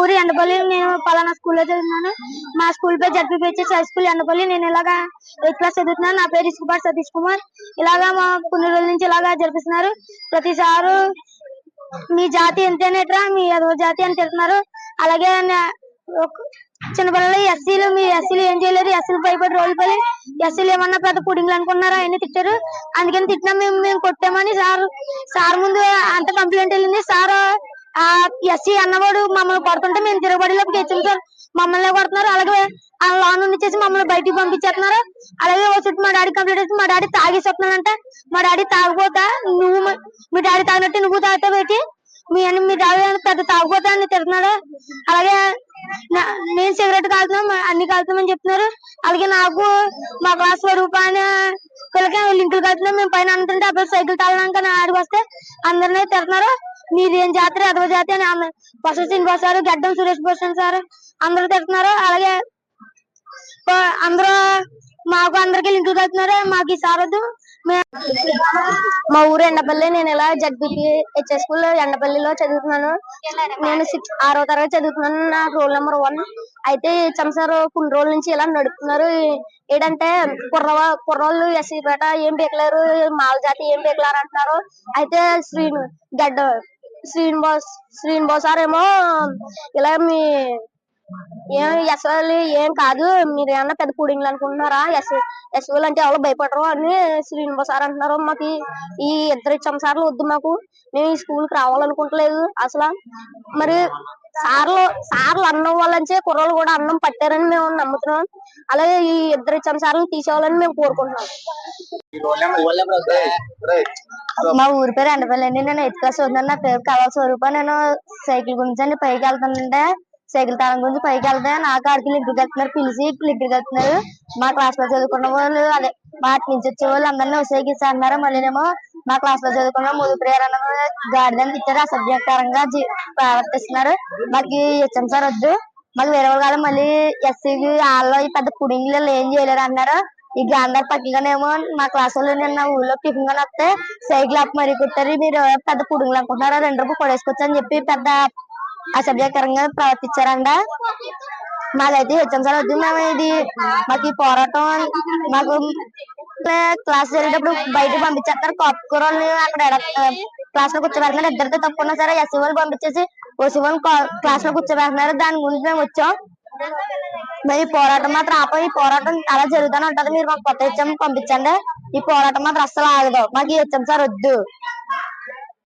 ఊరు ఎండపల్లి నేను పలానా స్కూల్లో చదువుతున్నాను మా స్కూల్ పేరు జడ్పీపీహెచ్ఎస్ హై స్కూల్ ఎండపల్లి. నేను ఇలాగా ఎయిత్ క్లాస్ చదువుతున్నాను. నా పేరు ఇసుకుపాటి సతీష్ కుమార్. ఇలాగా మా కొన్ని రోజుల నుంచి ఇలాగా జరిపిస్తున్నారు. ప్రతిసారు మీ జాతి ఎంతేనేట్రా మీ అదో జాతి అని తిడుతున్నారు. అలాగే చిన్నపిల్లలు ఎస్సీలు మీ ఎస్సీలు ఏం చేయలేరు. ఎస్సీలు భయపడి రోజులు పడి ఎస్సీలు ఏమన్నా పెద్ద పుడింగ్లు అనుకున్నారా? అవన్నీ తిట్టారు. అందుకని తిట్టినా మేము మేము కొట్టామని సార్ సార్ ముందు అంత కంప్లైంట్ వెళ్ళింది. సార్ ఆ ఎస్సీ అన్నవాడు మమ్మల్ని కొడుతుంటే మేము తిరగబడిలోకి తెచ్చాం సార్. మమ్మల్ని కొడుతున్నారు. అలాగే ఆ లోన్ ఉంచేసి మమ్మల్ని బయటికి పంపించేస్తున్నారు. అలాగే ఓ చుట్టూ మా డాడీ కంప్లీట్ చేసి మా డాడీ తాగేసి మా డాడీ తాగబోతా నువ్వు మీ డాడీ తాగినట్టు నువ్వు తాగుతా పెట్టి మీ అని మీ డాడీ పెద్ద తాగబోతా అని తిడుతున్నాడు. అలాగే నేను సిగరెట్ కాలుతున్నాం అన్ని కాలుతున్నామని చెప్తున్నారు. అలాగే నాకు మా క్లాస్ స్వరూపాన్ని పిల్లకి లింకులు కలుతున్నాం. మేము పైన అంటుంటే అప్పుడు సైకిల్ తాగడానికి అని ఆడికి వస్తే అందరినీ తిడుతున్నారు. మీదేం జాతర? అదవ జాతి అని అన్న- శ్రీనివాస్ సార్ గడ్డం సురేష్ భూషణ్ సార్ అందరూ తిడుతున్నారు. అలాగే అందరూ మాకు అందరికి లింకులు కడుతున్నారు మాకు ఈ సారదు మా ఊరు ఎండపల్లి. నేను ఇలా జడ్పీకి హెచ్ఎస్ స్కూల్ ఎండపల్లిలో చదువుతున్నాను. నేను సిక్స్ ఆరో తరగతి చదువుతున్నాను. నా రోల్ నెంబర్ వన్. అయితే చంసారు కొన్ని రోజుల నుంచి ఇలా నడుపుతున్నారు. ఏంటంటే కుర్రవా కుర్రోళ్ళు ఎస్సీ పేట ఏం పీకలేరు. మాల జాతి ఏం పీకలేరు అంటున్నారు. అయితే శ్రీను గడ్డ శ్రీనివాస్ శ్రీనివాస్ సార్ ఏమో ఇలా మీ ఏం ఎస్ఎల్ ఏం కాదు మీరు ఏమన్నా పెద్ద పుడింగ్లు అనుకుంటున్నారా? ఎస్ ఎస్ఎల్ అంటే ఎవరు భయపడరు అని శ్రీనివాస్ సార్ అంటున్నారు. మాకు ఈ- ఇద్దరు చంసార్లు వద్దు మాకు. మేము ఈ స్కూల్కి రావాలనుకుంటలేదు అసలు. మరి సార్లు సార్లు అన్నం వాళ్ళంచే కుర్రోళ్ళు కూడా అన్నం పట్టారని మేము నమ్ముతున్నాం. అలాగే ఈ ఇద్దరు చంసార్లు తీసేవాలని మేము కోరుకుంటున్నాం. మా ఊరి పేరు ఎండపల్లి అండి నేను ఎయిత్ క్లాస్ నా పేరు కళా స్వరూప. నేను సైకిల్ గురించి అండి పైకి వెళ్తానంటే సైకిల్ తాళం గురించి పైకి వెళ్తే నాకు ఆడికి లింక్ కడుతున్నారు. పిలిచి లింక్ కడుతున్నారు. మా క్లాస్లో చదువుకున్న వాళ్ళు అదే వాటి నుంచి వచ్చే వాళ్ళు అందరినీ ఉసేగిస్తా అన్నారు మళ్ళీనేమో మా క్లాస్లో చదువుకున్న ముందు ప్రేరణ గార్డెన్ ఇచ్చారు అసభ్యకరంగా ప్రవర్తిస్తున్నారు. మాకు ఇచ్చాం సార్ వద్దు. మాకు వేరే వాళ్ళు మళ్ళీ ఎస్సీకి వాళ్ళు పెద్ద పుడింగ్లు ఏం చేయలేరు అన్నారు. ఈ గాంధార్ పక్కగానేమో మా క్లాస్ వాళ్ళు నిన్న ఊళ్ళో టిఫిన్గా వస్తే సైకిల్ ఆపి మరీ కుట్టారు. మీరు పెద్ద పుడుగులు అనుకుంటున్నారు? రెండు రూపాయలు కొడేసుకోవచ్చు చెప్పి పెద్ద అసభ్యకరంగా ప్రవర్తించారంట. మాకైతే హెచ్ఎం సార్ వద్దు మేము ఇది. మాకు ఈ పోరాటం మాకు క్లాస్ జరిగేటప్పుడు బయటకు పంపించేస్తారు. కాపుకూరల్ని అక్కడ క్లాస్లో కూర్చోబెడుతున్నారు. ఇద్దరితో తప్పున్నా సరే ఎస్సీ వాళ్ళు పంపించేసి ఓసీ వాళ్ళు క్లాస్లో కూర్చోబెడుతున్నారు. దాని గురించి మేము వచ్చాం. మరి ఈ పోరాటం మాత్రం ఆపం ఈ పోరాటం అలా జరుగుతూనే ఉంటది. మీరు మాకు కొత్త హెచ్ఎం పంపించండి. ఈ పోరాటం మాత్రం అస్సలు ఆగదు. మాకు ఈ హెచ్ఎం సార్ వద్దు.